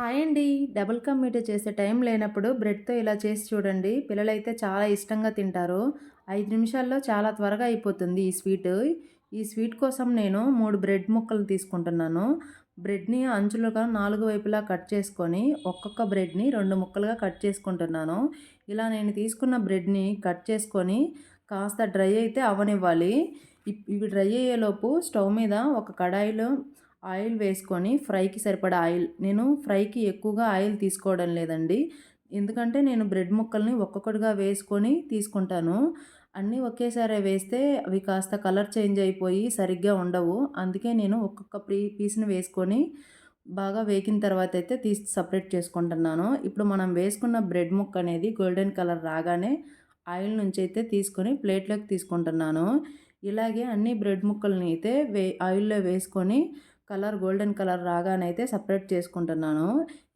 Hi అండి. Double ka meetha చేసే time లేనప్పుడు బ్రెడ్తో ఇలా చేసి చూడండి. పిల్లలైతే చాలా ఇష్టంగా తింటారు. ఐదు నిమిషాల్లో చాలా త్వరగా అయిపోతుంది ఈ స్వీట్. ఈ స్వీట్ కోసం నేను మూడు బ్రెడ్ ముక్కలు తీసుకుంటున్నాను. బ్రెడ్ని అంచులుగా నాలుగు వైపులా కట్ చేసుకొని ఒక్కొక్క బ్రెడ్ని రెండు ముక్కలుగా కట్ చేసుకుంటున్నాను. ఇలా నేను తీసుకున్న బ్రెడ్ని కట్ చేసుకొని కాస్త డ్రై అయితే అవనివ్వాలి. ఇవి డ్రై అయ్యేలోపు స్టవ్ మీద ఒక కడాయిలో ఆయిల్ వేసుకొని ఫ్రైకి సరిపడా ఆయిల్. నేను ఫ్రైకి ఎక్కువగా ఆయిల్ తీసుకోవడం లేదండి. ఎందుకంటే నేను బ్రెడ్ ముక్కల్ని ఒక్కొక్కటిగా వేసుకొని తీసుకుంటాను. అన్నీ ఒకేసారి వేస్తే అవి కాస్త కలర్ చేంజ్ అయిపోయి సరిగ్గా ఉండవు. అందుకే నేను ఒక్కొక్క ప్రీ పీస్ని వేసుకొని బాగా వేగిన తర్వాత అయితే తీసి సపరేట్ చేసుకుంటున్నాను. ఇప్పుడు మనం వేసుకున్న బ్రెడ్ ముక్క అనేది గోల్డెన్ కలర్ రాగానే ఆయిల్ నుంచి అయితే తీసుకొని ప్లేట్లోకి తీసుకుంటున్నాను. ఇలాగే అన్ని బ్రెడ్ ముక్కల్ని అయితే వే ఆయిల్లో వేసుకొని కలర్ గోల్డెన్ కలర్ రాగానైతే సపరేట్ చేసుకుంటున్నాను.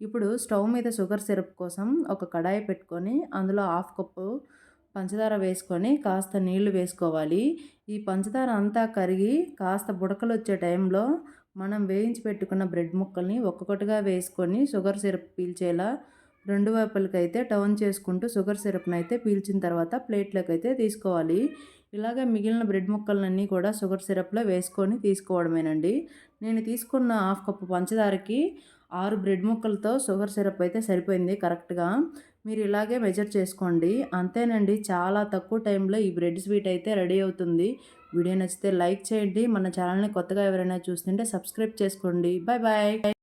ఇప్పుడు స్టవ్ మీద షుగర్ సిరప్ కోసం ఒక కడాయి పెట్టుకొని అందులో హాఫ్ కప్పు పంచదార వేసుకొని కాస్త నీళ్ళు వేసుకోవాలి. ఈ పంచదార అంతా కరిగి కాస్త బుడకలు వచ్చే టైంలో మనం వేయించి పెట్టుకున్న బ్రెడ్ ముక్కల్ని ఒక్కొక్కటిగా వేసుకొని షుగర్ సిరప్ పీల్చేలా రెండు వైపులకైతే టర్న్ చేసుకుంటూ షుగర్ సిరప్ని అయితే పీల్చిన తర్వాత ప్లేట్లోకి అయితే తీసుకోవాలి. ఇలాగే మిగిలిన బ్రెడ్ ముక్కలన్నీ కూడా షుగర్ సిరప్లో వేసుకొని తీసుకోవడమేనండి. నేను తీసుకున్న హాఫ్ కప్పు పంచదారకి ఆరు బ్రెడ్ ముక్కలతో షుగర్ సిరప్ అయితే సరిపోయింది కరెక్ట్గా. మీరు ఇలాగే మెజర్ చేసుకోండి. అంతేనండి చాలా తక్కువ టైంలో ఈ బ్రెడ్ స్వీట్ అయితే రెడీ అవుతుంది. వీడియో నచ్చితే లైక్ చేయండి. మన ఛానల్ని కొత్తగా ఎవరైనా చూస్తుంటే సబ్స్క్రైబ్ చేసుకోండి. Bye bye.